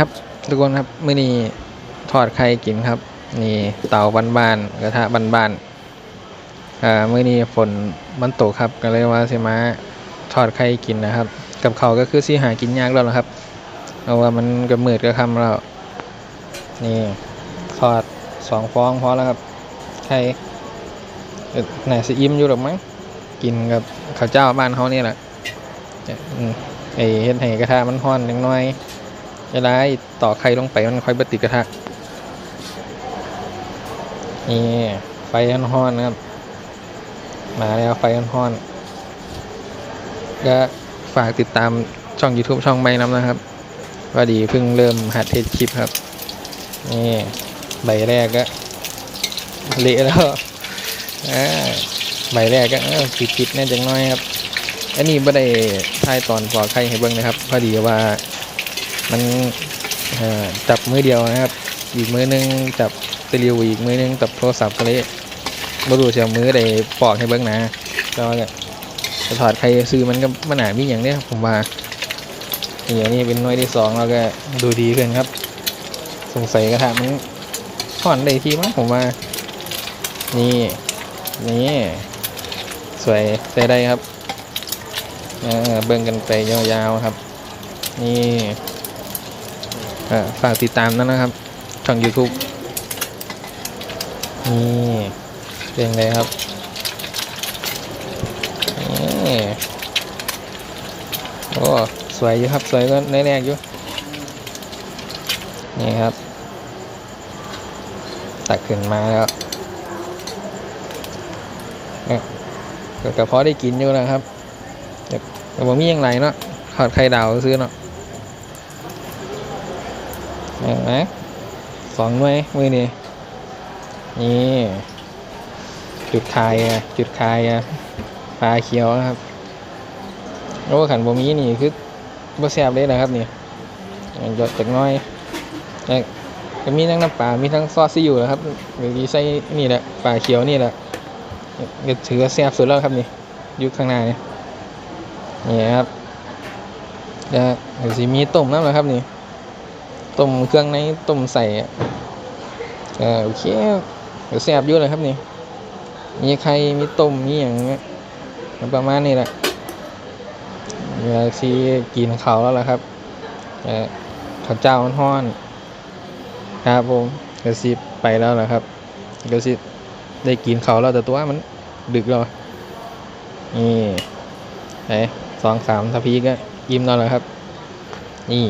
ครับ ทุกคนครับมื้อนี้ทอดไข่กินครับ นี่เตาบ้านๆกระทะบ้านๆอ่ามื้อนี้ฝนมันตกครับก็เลยว่าสิมาทอดไข่กินนะครับ กับเขาก็คือสิหากินยากแล้วล่ะครับเพราะว่ามันก็มืดก็ค่ำแล้วนี่ทอดสองฟองพอแล้วครับไข่เอ่อน่าสิอิ่มอยู่หรอกมั้งกินกับข้าวเจ้าบ้านเขานี่แหละไอเฮ็ดให้กระทะมันร้อนนิดหน่อย เวลาไอ้ต่อไข่ลงไปมันค่อยบติดกระทะนี่ไฟห้อนๆนะครับ มาแล้วไฟห้อนๆก็ฝากติดตามช่อง YouTube ช่องไม่น้ำนะครับว่าดีเพิ่งเริ่มหัดเทสคลิปครับ นี่ใบแรกก็เละแล้วอ่ใบแรกก็เออปิดๆแน่จังน้อยครับ อันนี้ไม่ได้ทายตอนปอกไข่ให้เบิ่งนะครับ พอดีว่า มันจับมือเดียวนะครับ อีกมือนึงจับตะลิวอีกมือนึงจับโทรศัพท์ก็เลยบ่รู้เสียมือได้ปอกให้เบิ่งนะก็จะถอดใครซื้อมันก็มันหนามีอย่างเนี้ยผมว่านี่อันนี้เป็นน่วยที่สองเราก็ดูดีขึ้นครับ สงสัยกระทะมันถอนได้ทีมั้งผมว่า นี่นี่สวยใช้ได้ครับเบิ่งกันไปยาวๆครับ นี่ ฝากติดตามนั่นนะครับ ช่อง YouTube นี่เป็นไงครับนี่โอ้สวยอยู่ครับสวยก็ในแรกอยู่นี่ครับตักขึ้นมาแล้วเอ้ยก็กระเพาะได้กินอยู่นะครับแต่แต่ผมมีอย่างไรเนาะขอดไข่ดาวซื้อเนาะ เห็นไหมสองหน่วยมือนี่นี่จุดคายอะจุดคายอะปลาเขียวนะครับโอ้ขันบะมีนี่คือบ่แซ่บเลยนะครับนี่หยดจากน้อยก็มีทั้งน้ำปลา มีทั้งซอสซีอิ๊วนะครับหรือใส่นี่แหละปลาเขียวนี่แหละก็ถือว่าแซ่บสุดแล้วครับนี่อยู่ข้างหน้านี่นี่ครับแล้วสิมีต้มน้ำแล้วครับนี่ ต้มเครื่องในต้มใส่อะเออโอเคเดี๋ยวแซ่บอยู่เลยครับนี่ มีไข่มีต้มมีอย่างเงี้ยประมาณนี้แหละเวลาซีกินเขาแล้วล่ะครับเออข้าวเจ้ามันฮ้อนครับผมเดี๋ยวซีไปแล้วล่ะครับเดี๋ยวซีได้กินเขาแล้วแต่ตัวมันดึกแล้วนี่ไอ้สองสามทพีก็ยิ้มแล้วล่ะครับ นี่